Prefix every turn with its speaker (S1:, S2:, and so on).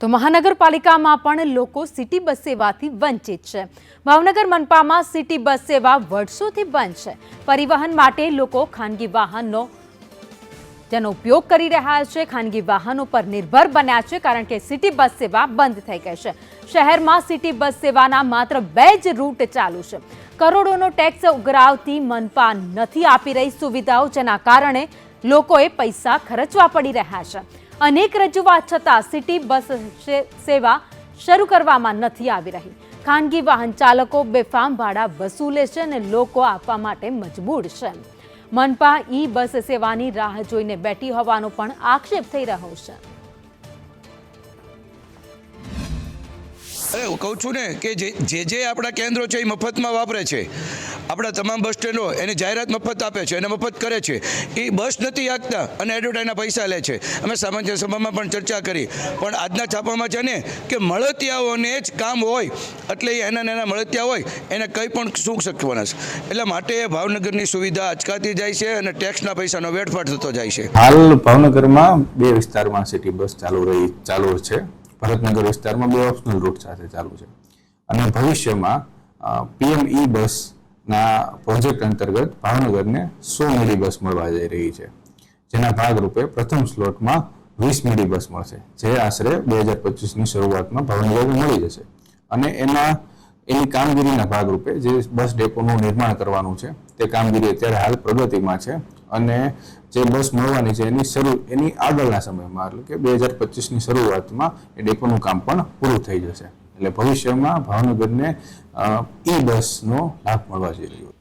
S1: તો મહાનગરપાલિકામાં પણ લોકો સિટી બસ સેવાથી વંચિત છે. ભાવનગર મનપામાં સિટી બસ સેવા વર્ષોથી બંધ છે. પરિવહન માટે લોકો ખાનગી વાહનનો તેનો ઉપયોગ કરી રહ્યા છે. ખાનગી વાહનો પર નિર્ભર બન્યા છે કારણ કે સિટી બસ સેવા બંધ થઈ ગઈ છે. શહેરમાં સિટી બસ સેવાના માત્ર બે જ રૂટ ચાલુ છે. કરોડોનો ટેક્સ ઉઘરાવતી મનપા નથી આપી રહી સુવિધાઓ, જેના કારણે લોકોએ પૈસા ખર્ચવા પડી રહ્યા છે. અનેક રજૂઆત છતાં સિટી બસ સેવા શરૂ કરવામાં નથી આવી રહી. ખાનગી વાહન ચાલકો બેફામ ભાડા વસૂલે છે અને લોકો આપવા માટે મજબૂર છે. મનપા ઈ બસ સેવાની રાહ જોઈને બેઠી હોવાનો પણ આક્ષેપ થઈ રહ્યો છે.
S2: અરે કહું છું ને કે જે જે આપણા કેન્દ્રો છે એ મફતમાં વાપરે છે. આપણા તમામ બસ સ્ટેન્ડો એની જાહેરાત મફત આપે છે એને મફત કરે છે. એ બસ નથી આપતા અને એડવર્ટાઈઝના પૈસા લે છે. અમે સામાન્ય સભામાં પણ ચર્ચા કરી. પણ આજના છાપામાં છે ને કે મળતિયાઓને જ કામ હોય, એટલે એ એના નાના મળતિયા હોય, એને કંઈ પણ શું શકવાના છે એટલે માટે ભાવનગરની સુવિધા અચકાતી જાય છે અને ટેક્સના પૈસાનો વેડફાટ થતો જાય છે.
S3: હાલ ભાવનગરમાં બે વિસ્તારમાં સિટી બસ ચાલુ રહી, ચાલુ છે. ભરતનગર વિસ્તારમાં બે ઓપ્શનલ રૂટ સાથે ચાલુ છે. અને ભવિષ્યમાં પીએમ ઈ બસના પ્રોજેક્ટ અંતર્ગત ભાવનગરને સો મીડી બસ મળવા જઈ રહી છે. જેના ભાગરૂપે પ્રથમ સ્લોટમાં વીસ મીડી બસ મળશે, જે આશરે બે હજાર પચીસની શરૂઆતમાં ભાવનગરને મળી જશે. અને એના, એની કામગીરીના ભાગરૂપે જે બસ ડેપોનું નિર્માણ કરવાનું છે, તે કામગીરી અત્યારે હાલ પ્રગતિમાં છે અને જે બસ મળવાની છે એની શરૂ, એની આગળના સમયમાં, એટલે કે બે હજાર પચીસની શરૂઆતમાં એ ડેપોનું કામ પણ પૂરું થઈ જશે. એટલે ભવિષ્યમાં ભાવનગરને ઈ બસનો લાભ મળવા જઈ રહ્યો